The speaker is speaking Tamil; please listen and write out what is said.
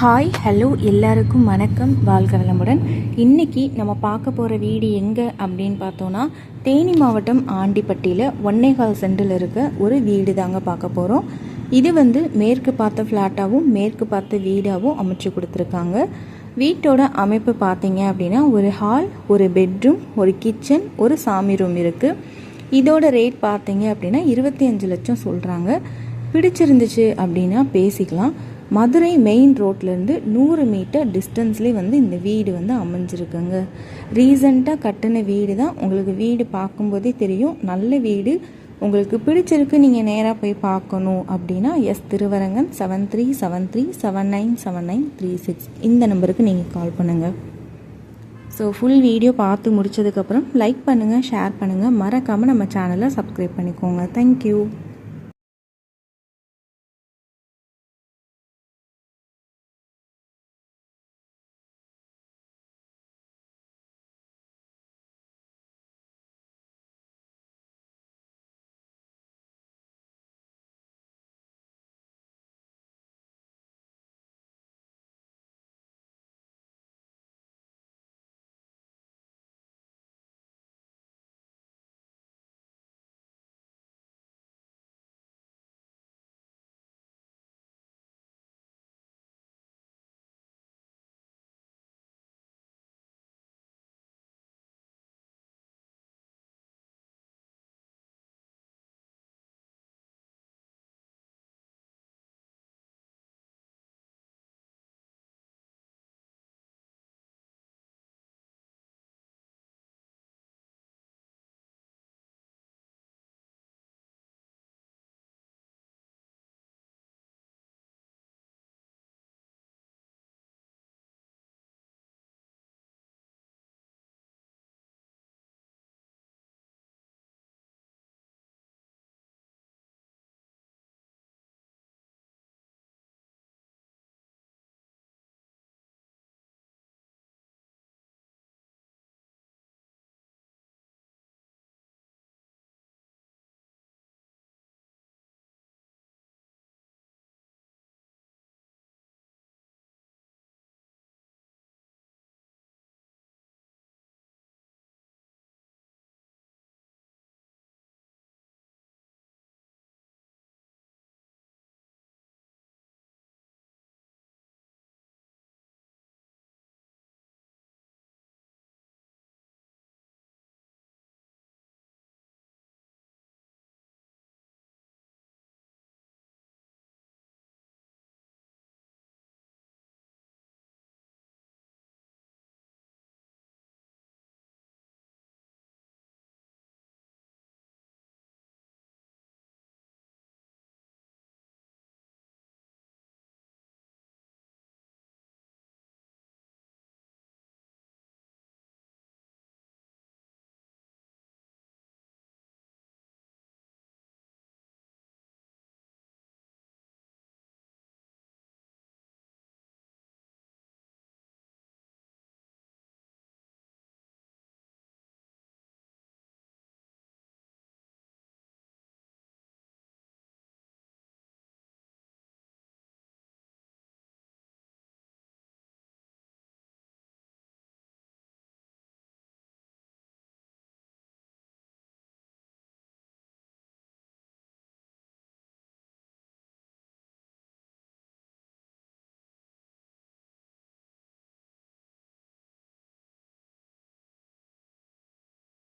ஹாய் ஹலோ எல்லாருக்கும் வணக்கம். வாழ்க வளமுடன். இன்றைக்கி நம்ம பார்க்க போகிற வீடு எங்கே அப்படின்னு பார்த்தோன்னா தேனி மாவட்டம் ஆண்டிப்பட்டியில் ஒன்னேகால் சென்டில் இருக்க ஒரு வீடு தாங்க பார்க்க போகிறோம் இது வந்து மேற்கு பார்த்த ஃப்ளாட்டாகவும் மேற்கு பார்த்த வீடாகவும் அமைச்சு கொடுத்துருக்காங்க. வீட்டோட அமைப்பு பார்த்தீங்க அப்படின்னா ஒரு ஹால் ஒரு பெட்ரூம் ஒரு கிச்சன் ஒரு சாமி ரூம் இருக்குது இதோட ரேட் பார்த்தீங்க அப்படின்னா இருபத்தி அஞ்சு லட்சம் சொல்கிறாங்க பிடிச்சிருந்துச்சு அப்படின்னா பேசிக்கலாம். மதுரை மெயின் ரோட்லேருந்து நூறு மீட்டர் டிஸ்டன்ஸ்லேயே வந்து இந்த வீடு வந்து அமைஞ்சிருக்குங்க. ரீசண்டாக கட்டின வீடு தான். உங்களுக்கு வீடு பார்க்கும்போதே தெரியும். நல்ல வீடு. உங்களுக்கு பிடிச்சிருக்கு நீங்கள் நேராக போய் பார்க்கணும் அப்படின்னா S Thiruvarangan seven three seven three seven nine seven nine three six இந்த நம்பருக்கு நீங்கள் கால் பண்ணுங்கள் ஸோ ஃபுல் வீடியோ பார்த்து முடிச்சதுக்கப்புறம் லைக் பண்ணுங்கள் ஷேர் பண்ணுங்கள் மறக்காமல் நம்ம சேனலை சப்ஸ்கிரைப் பண்ணிக்கோங்க. தேங்க்யூ